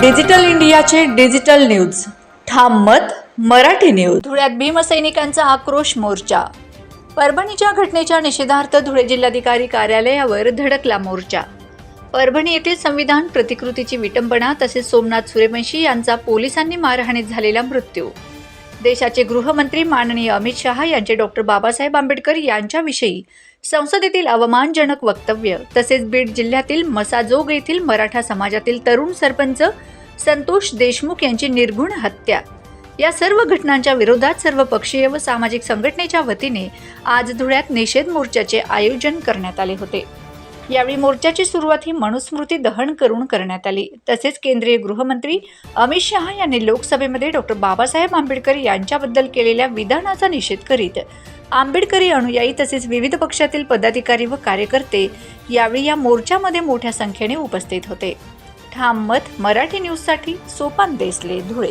Digital इंडियाचे digital news. ठाम मत मराठी न्यूज. धुळ्यात भीमसैनिकांचा आक्रोश मोर्चा. परभणीच्या घटनेच्या निषेधार्थ धुळे जिल्हाधिकारी कार्यालयावर धडकला मोर्चा. परभणी येथील संविधान प्रतिकृतीची विटंबना तसेच सोमनाथ सूर्यवंशी यांचा पोलिसांनी मारहाणीत झालेला मृत्यू. देशाचे गृहमंत्री माननीय अमित शहा यांचे डॉक्टर बाबासाहेब आंबेडकर यांच्याविषयी संसदेतील अवमानजनक वक्तव्य तसेच बीड जिल्ह्यातील मसाजोग येथील मराठा समाजातील तरुण सरपंच संतोष देशमुख यांची निर्घुण हत्या. या सर्व घटनांच्या विरोधात सर्व पक्षीय व सामाजिक संघटनेच्या वतीने आज धुळ्यात निषेध मोर्चाचे आयोजन करण्यात आले होते. यावेळी मोर्चाची सुरुवात ही मनुस्मृती दहन करून करण्यात आली. तसेच केंद्रीय गृहमंत्री अमित शहा यांनी लोकसभेमध्ये डॉक्टर बाबासाहेब आंबेडकर यांच्याबद्दल केलेल्या विधानाचा निषेध करीत आंबेडकरी अनुयायी तसेच विविध पक्षातील पदाधिकारी व कार्यकर्ते यावेळी या मोर्चामध्ये मोठ्या संख्येने उपस्थित होते. ठाम मत मराठी न्यूजसाठी सोपान देसले धुळे.